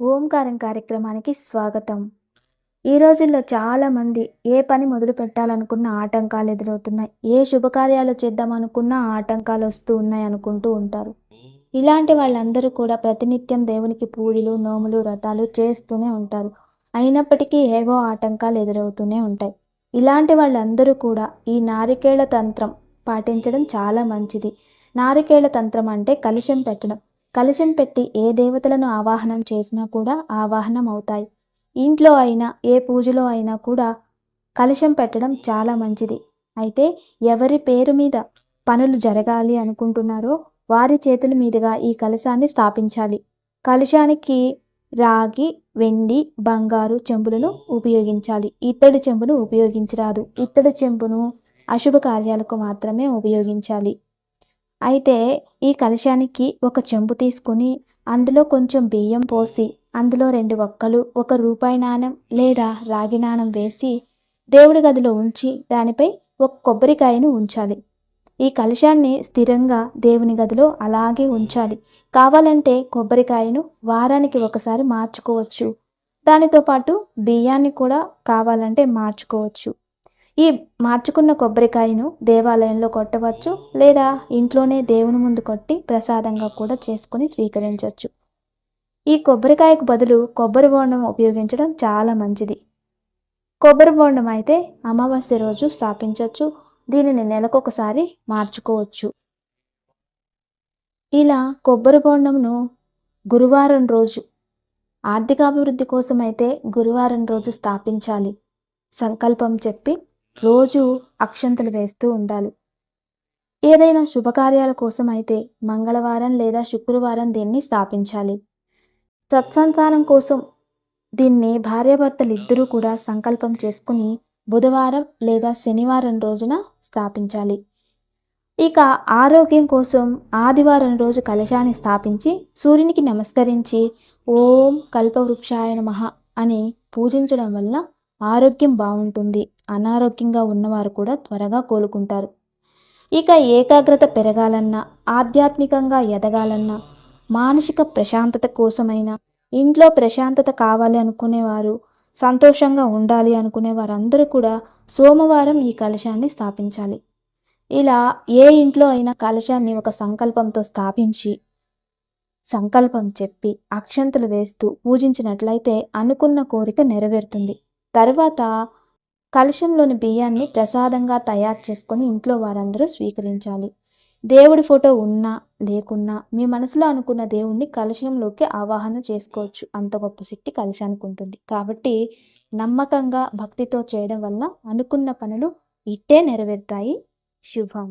ఓంకారం కార్యక్రమానికి స్వాగతం. ఈ రోజుల్లో చాలామంది ఏ పని మొదలు పెట్టాలనుకున్న ఆటంకాలు ఎదురవుతున్నాయి. ఏ శుభకార్యాలు చేద్దామనుకున్నా ఆటంకాలు వస్తూ ఉన్నాయి అనుకుంటూ ఉంటారు. ఇలాంటి వాళ్ళందరూ కూడా ప్రతినిత్యం దేవునికి పూజలు నోములు వ్రతాలు చేస్తూనే ఉంటారు. అయినప్పటికీ ఏవో ఆటంకాలు ఎదురవుతూనే ఉంటాయి. ఇలాంటి వాళ్ళందరూ కూడా ఈ నారికేళ తంత్రం పాటించడం చాలా మంచిది. నారికేళ తంత్రం అంటే కలుషం పెట్టడం. కలశం పెట్టి ఏ దేవతలను ఆవాహనం చేసినా కూడా ఆవాహనం అవుతాయి ఇంట్లో అయినా ఏ పూజలో అయినా కూడా కలుషం పెట్టడం చాలా మంచిది. అయితే ఎవరి పేరు మీద పనులు జరగాలి అనుకుంటున్నారో వారి చేతుల మీదుగా ఈ కలశాన్ని స్థాపించాలి. కలశానికి రాగి వెండి బంగారు చెంబులను ఉపయోగించాలి. ఇత్తడి చెంబును ఉపయోగించరాదు. ఇత్తడి చెంబును అశుభ కార్యాలకు మాత్రమే ఉపయోగించాలి. అయితే ఈ కలశానికి ఒక చెంబు తీసుకొని అందులో కొంచెం బియ్యం పోసి అందులో రెండు ఒక్కలు ఒక రూపాయి నాణం లేదా రాగి నాణం వేసి దేవుడి గదిలో ఉంచి దానిపై ఒక కొబ్బరికాయను ఉంచాలి. ఈ కలశాన్ని స్థిరంగా దేవుని గదిలో అలాగే ఉంచాలి. కావాలంటే కొబ్బరికాయను వారానికి ఒకసారి మార్చుకోవచ్చు. దానితో పాటు బియ్యాన్ని కూడా కావాలంటే మార్చుకోవచ్చు. ఈ మార్చుకున్న కొబ్బరికాయను దేవాలయంలో కొట్టవచ్చు లేదా ఇంట్లోనే దేవుని ముందు కొట్టి ప్రసాదంగా కూడా చేసుకుని స్వీకరించవచ్చు. ఈ కొబ్బరికాయకు బదులు కొబ్బరి బోండం ఉపయోగించడం చాలా మంచిది. కొబ్బరి బోండం అయితే అమావాస్య రోజు స్థాపించవచ్చు. దీనిని నెలకొకసారి మార్చుకోవచ్చు. ఇలా కొబ్బరి బోండంను గురువారం రోజు ఆర్థికాభివృద్ధి కోసం అయితే గురువారం రోజు స్థాపించాలి. సంకల్పం చెప్పి రోజు అక్షంతలు వేస్తూ ఉండాలి. ఏదైనా శుభకార్యాల కోసం అయితే మంగళవారం లేదా శుక్రవారం దీన్ని స్థాపించాలి. సత్సంతానం కోసం దీన్ని భార్యాభర్తలు ఇద్దరూ కూడా సంకల్పం చేసుకుని బుధవారం లేదా శనివారం రోజున స్థాపించాలి. ఇక ఆరోగ్యం కోసం ఆదివారం రోజు కలశాన్ని స్థాపించి సూర్యునికి నమస్కరించి ఓం కల్పవృక్షాయ నమ అని పూజించడం వల్ల ఆరోగ్యం బాగుంటుంది. అనారోగ్యంగా ఉన్నవారు కూడా త్వరగా కోలుకుంటారు. ఇక ఏకాగ్రత పెరగాలన్నా ఆధ్యాత్మికంగా ఎదగాలన్నా మానసిక ప్రశాంతత కోసమైనా ఇంట్లో ప్రశాంతత కావాలి అనుకునేవారు సంతోషంగా ఉండాలి అనుకునే వారందరూ కూడా సోమవారం ఈ కలశాన్ని స్థాపించాలి. ఇలా ఏ ఇంట్లో అయినా కలశాన్ని ఒక సంకల్పంతో స్థాపించి సంకల్పం చెప్పి అక్షంతలు వేస్తూ పూజించినట్లయితే అనుకున్న కోరిక నెరవేరుతుంది. తర్వాత కలశంలోని బియ్యాన్ని ప్రసాదంగా తయారు చేసుకొని ఇంట్లో వారందరూ స్వీకరించాలి. దేవుడి ఫోటో ఉన్నా లేకున్నా మీ మనసులో అనుకున్న దేవుణ్ణి కలశంలోకి ఆవాహన చేసుకోవచ్చు. అంత గొప్ప శక్తి కలశానికి ఉంటుంది. కాబట్టి నమ్మకంగా భక్తితో చేయడం వల్ల అనుకున్న పనులు ఇట్టే నెరవేరుతాయి. శుభం.